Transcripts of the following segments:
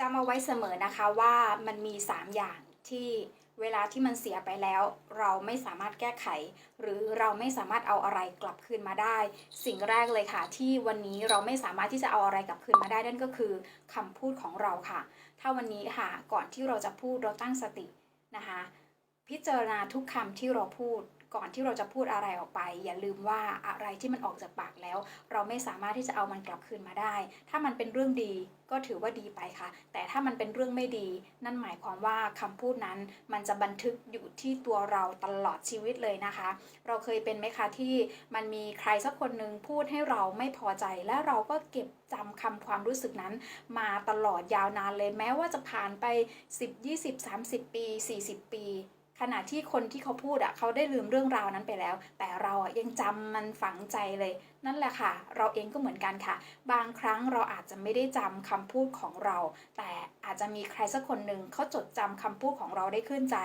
จำเอาไว้เสมอนะคะว่ามันมี 3 อย่างที่เวลาที่มันเสียไปแล้ว เราไม่สามารถแก้ไข หรือเราไม่สามารถเอาอะไรกลับคืนมาได้ สิ่งแรกเลยค่ะ ที่วันนี้เราไม่สามารถที่จะเอาอะไรกลับคืนมาได้นั่นก็คือคำพูดของเราค่ะ ถ้าวันนี้ค่ะก่อนที่เราจะพูดเราตั้งสตินะคะ พิจารณาทุกคำที่เราพูด ก่อนที่เราจะพูดอะไรออกไป อย่าลืมว่าอะไรที่มันออกจากปากแล้ว เราไม่สามารถที่จะเอามันกลับคืนมาได้ ถ้ามันเป็นเรื่องดีก็ถือว่าดีไปค่ะ แต่ถ้ามันเป็นเรื่องไม่ดี นั่นหมายความว่าคำพูดนั้นมันจะบันทึกอยู่ที่ตัวเราตลอดชีวิตเลยนะคะ เราเคยเป็นไหมคะที่มันมีใครสักคนหนึ่งพูดให้เราไม่พอใจ และเราก็เก็บจำคำความรู้สึกนั้น มาตลอดยาวนานเลยแม้ว่าจะผ่านไป 10 20 30 ปี 40 ปี ขณะที่คนที่เขาพูดอะเขาได้ลืมเรื่องราวนั้นไปแล้ว แต่เราอะยังจำมันฝังใจเลย นั่นแหละค่ะ เราเองก็เหมือนกันค่ะ บางครั้งเราอาจจะไม่ได้จำคำพูดของเรา แต่อาจจะมีใครสักคนหนึ่งเขาจดจำคำพูดของเราได้ขึ้นใจ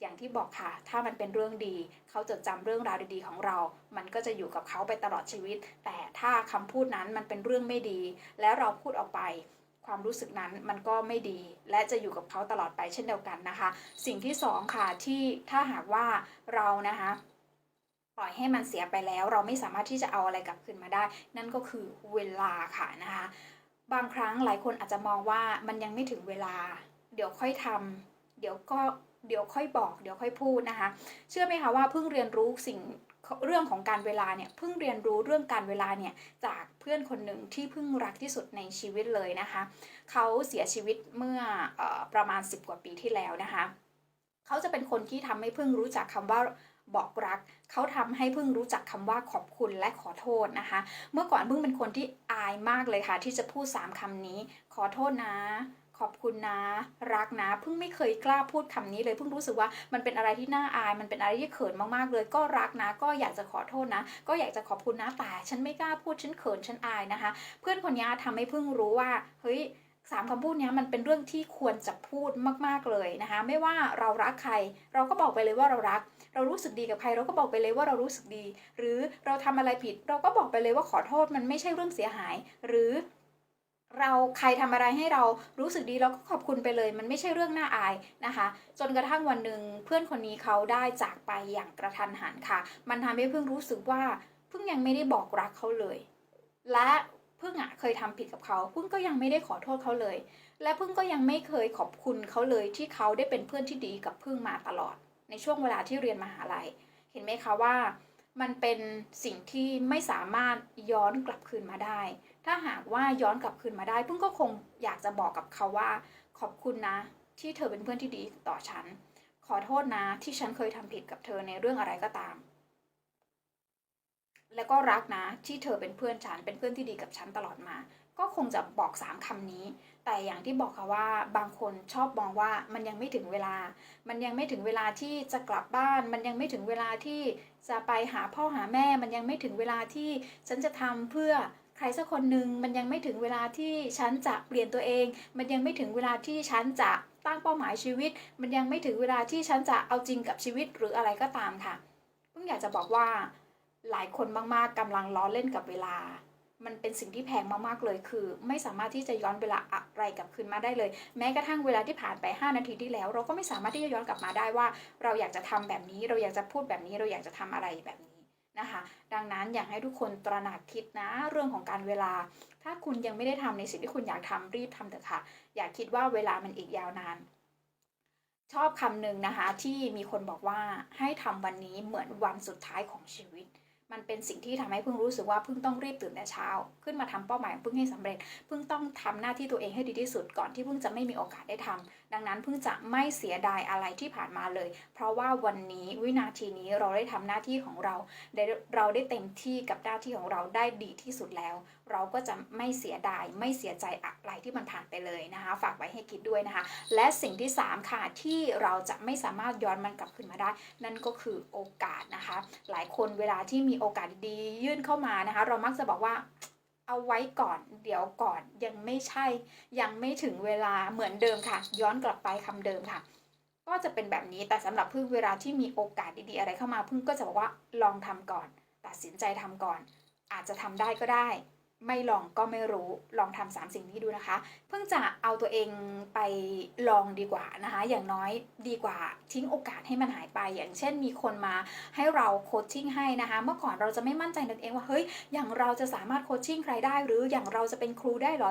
อย่างที่บอกค่ะ ถ้ามันเป็นเรื่องดี เขาจดจำเรื่องราวดีๆของเรา มันก็จะอยู่กับเขาไปตลอดชีวิต แต่ถ้าคำพูดนั้นมันเป็นเรื่องไม่ดี แล้วเราพูดออกไป ความรู้สึกนั้นมันก็ไม่ดี และจะอยู่กับเขาตลอดไปเช่นเดียวกันนะคะ สิ่งที่สองค่ะที่ถ้าหากว่าเรานะคะปล่อยให้มันเสียไปแล้ว เราไม่สามารถที่จะเอาอะไรกลับคืนมาได้ นั่นก็คือเวลาค่ะนะคะ บางครั้งหลายคนอาจจะมองว่ามันยังไม่ถึงเวลา เดี๋ยวค่อยทำเดี๋ยวก็เดี๋ยวค่อยบอก เดี๋ยวค่อยพูดนะคะ เชื่อไหมคะว่าเพิ่งเรียนรู้สิ่ง เรื่องของการเวลาเนี่ยเพิ่งเรียนรู้เรื่องการเวลาเนี่ยจากเพื่อนคนหนึ่งที่เพิ่งรักที่สุดในชีวิตเลยนะคะ เขาเสียชีวิตเมื่ออประมาณ 10 กว่าปีที่แล้วนะคะ เขาจะเป็นคนที่ทำให้เพิ่งรู้จักคำว่าบอกรัก เขาทำให้เพิ่งรู้จักคำว่าขอบคุณและขอโทษนะคะ เมื่อก่อนเพิ่งเป็นคนที่อายมากเลยค่ะ ที่จะพูด3คำนี้ ขอโทษนะ ขอบคุณนะ รักนะเพิ่งไม่เคยกล้าพูดคำนี้เลยเพิ่งรู้สึกว่ามันเป็นอะไรที่น่าอาย มันเป็นอะไรที่เขินมากๆเลย ก็รักนะ ก็อยากจะขอโทษนะ ก็อยากจะขอบคุณนะแต่ฉันไม่กล้าพูดฉันเขินฉันอายนะคะ เพื่อนคนนี้ทำให้เพิ่งรู้ว่าเฮ้ยสามคำพูดนี้มันเป็นเรื่องที่ควรจะพูดมากๆเลยนะคะ ไม่ว่าเรารักใคร เราก็บอกไปเลยว่าเรารัก เรารู้สึกดีกับใคร เราก็บอกไปเลยว่าเรารู้สึกดี หรือเราทำอะไรผิด เราก็บอกไปเลยว่าขอโทษมันไม่ใช่เรื่องเสียหาย หรือ เราใครทำอะไรให้เรารู้สึกดีเราก็ขอบคุณไปเลย มันไม่ใช่เรื่องน่าอายนะคะ จนกระทั่งวันหนึ่งเพื่อนคนนี้เขาได้จากไปอย่างกระทันหันค่ะ มันทำให้เพิ่งรู้สึกว่าเพิ่งยังไม่ได้บอกรักเขาเลย และเพิ่งอะเคยทำผิดกับเขาเพิ่งก็ยังไม่ได้ขอโทษเขาเลย และเพิ่งก็ยังไม่เคยขอบคุณเขาเลยที่เขาได้เป็นเพื่อนที่ดีกับเพิ่งมาตลอด ในช่วงเวลาที่เรียนมหาลัย เห็นไหมคะว่า มันเป็นสิ่งที่ไม่สามารถย้อนกลับคืนมาได้ ถ้าหากว่าย้อนกลับคืนมาได้เพิ่งก็คงอยากจะบอกกับเขาว่า ขอบคุณนะ ที่เธอเป็นเพื่อนที่ดีต่อฉัน ขอโทษนะ ที่ฉันเคยทำผิดกับเธอในเรื่องอะไรก็ตาม แล้วก็รักนะ ที่เธอเป็นเพื่อนฉัน เป็นเพื่อนที่ดีกับฉันตลอดมา ก็คงจะบอกสามคำนี้ แต่อย่างที่บอกค่ะว่าบางคนชอบมองว่ามันยังไม่ถึงเวลา มันยังไม่ถึงเวลาที่จะกลับบ้าน มันยังไม่ถึงเวลาที่จะไปหาพ่อหาแม่ มันยังไม่ถึงเวลาที่ฉันจะทำเพื่อ ใครสักคนหนึ่งมันยังไม่ถึงเวลาที่ฉันจะเปลี่ยนตัวเอง มันยังไม่ถึงเวลาที่ฉันจะตั้งเป้าหมายชีวิต มันยังไม่ถึงเวลาที่ฉันจะเอาจริงกับชีวิตหรืออะไรก็ตามค่ะเพิ่งอยากจะบอกว่าหลายคนมากๆกำลังล้อเล่นกับเวลา มันเป็นสิ่งที่แพงมากๆเลยคือ ไม่สามารถที่จะย้อนเวลาอะไรกลับคืนมาได้เลย แม้กระทั่งเวลาที่ผ่านไป 5 นาทีที่แล้ว เราก็ไม่สามารถที่จะย้อนกลับมาได้ว่า เราอยากจะทำแบบนี้ เราอยากจะพูดแบบนี้ เราอยากจะทำอะไรแบบนี้ นะคะ ดังนั้นอยากให้ทุกคนตระหนักคิดนะเรื่องของการเวลา ถ้าคุณยังไม่ได้ทำในสิ่งที่คุณอยากทำรีบทำเถอะค่ะ อย่าคิดว่าเวลามันอีกยาวนาน ชอบคำหนึ่งนะคะที่มีคนบอกว่าให้ทำวันนี้เหมือนวันสุดท้ายของชีวิตมันเป็นสิ่งที่ทำให้เพิ่งรู้สึกว่าเพิ่งต้องรีบตื่นแต่เช้า ขึ้นมาทำเป้าหมายของเพิ่งให้สำเร็จเพิ่งต้องทำหน้าที่ตัวเองให้ดีที่สุดก่อนที่เพิ่งจะไม่มีโอกาสได้ทำ ดังนั้นเพิ่งจะไม่เสียดายอะไรที่ผ่านมาเลย เพราะว่าวันนี้วินาทีนี้เราได้ทำหน้าที่ของเราได้เราได้เต็มที่กับหน้าที่ของเราได้ดีที่สุดแล้ว เราก็จะไม่เสียดายไม่เสียใจอะไรที่มันผ่านไปเลยนะคะ ฝากไว้ให้คิดด้วยนะคะ และสิ่งที่สามค่ะที่เราจะไม่สามารถย้อนมันกลับคืนมาได้ นั่นก็คือโอกาสนะคะ หลายคนเวลาที่มีโอกาสดียื่นเข้ามานะคะ เรามักจะบอกว่า เอาไว้ก่อนเดี๋ยวก่อนยังไม่ใช่ยังไม่ถึงเวลาเหมือนเดิมค่ะ ย้อนกลับไปคำเดิมค่ะ ก็จะเป็นแบบนี้แต่สำหรับพึ่งเวลาที่มีโอกาสดีๆอะไรเข้ามาพึ่งก็จะบอกว่าลองทำก่อน ตัดสินใจทำก่อน อาจจะทำได้ก็ได้ ไม่ลองก็ไม่รู้ลองทำสามสิ่งนี้ดูนะคะ เพิ่งจะเอาตัวเองไปลองดีกว่านะคะ อย่างน้อยดีกว่าทิ้งโอกาสให้มันหายไป อย่างเช่นมีคนมาให้เราโคชชิ่งให้นะคะ เมื่อก่อนเราจะไม่มั่นใจในตัวเองว่าเฮ้ยอย่างเราจะสามารถโคชชิ่งใครได้ หรืออย่างเราจะเป็นครูได้หรอ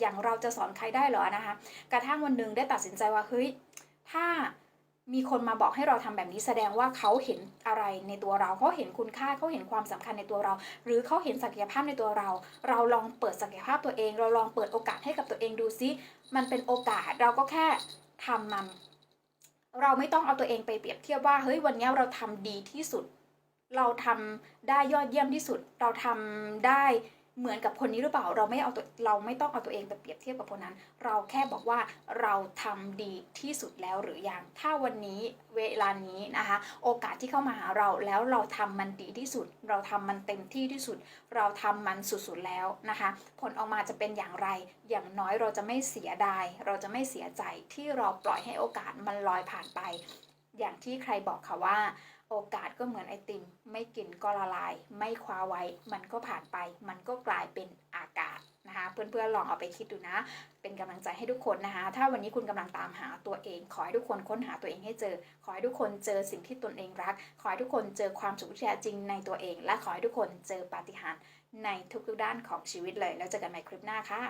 อย่างเราจะสอนใครได้หรอนะคะ กระทั่งวันหนึ่งได้ตัดสินใจว่าเฮ้ยถ้า มีคนมาบอกให้เราทำแบบนี้แสดงว่าเขาเห็นอะไรในตัวเราเขาเห็นคุณค่าเขาเห็นความสำคัญในตัวเรา หรือเขาเห็นศักยภาพในตัวเรา เราลองเปิดศักยภาพตัวเอง เราลองเปิดโอกาสให้กับตัวเองดูซิมันเป็นโอกาสเราก็แค่ทำมัน เราไม่ต้องเอาตัวเองไปเปรียบเทียบว่าเฮ้ยวันนี้เราทำดีที่สุด เราทำได้ยอดเยี่ยมที่สุด เราทำได้ เหมือนกับคนนี้หรือเปล่าเราไม่เอาตัวเราไม่ต้องเอาตัวเองไปเปรียบเทียบกับคนนั้น เราแค่บอกว่าเราทำดีที่สุดแล้วหรือยังถ้าวันนี้เวลานี้นะคะ โอกาสที่เข้ามาหาเราแล้วเราทำมันดีที่สุด เราทำมันเต็มที่ที่สุด เราทำมันสุดๆแล้วนะคะ ผลออกมาจะเป็นอย่างไร อย่างน้อยเราจะไม่เสียดายเราจะไม่เสียใจที่เราปล่อยให้โอกาสมันลอยผ่านไป อย่างที่ใครบอกค่ะว่า โอกาสก็เหมือนไอติม ไม่กินก็ละลาย ไม่คว้าไว้ มันก็ผ่านไป มันก็กลายเป็นอากาศนะคะ เพื่อนๆลองเอาไปคิดดูนะ เป็นกำลังใจให้ทุกคนนะคะ ถ้าวันนี้คุณกำลังตามหาตัวเอง ขอให้ทุกคนค้นหาตัวเองให้เจอ ขอให้ทุกคนเจอสิ่งที่ตนเองรัก ขอให้ทุกคนเจอความสุขที่แท้จริงในตัวเอง และขอให้ทุกคนเจอปาฏิหาริย์ในทุกๆด้านของชีวิตเลย แล้วเจอกันใหม่คลิปหน้าค่ะ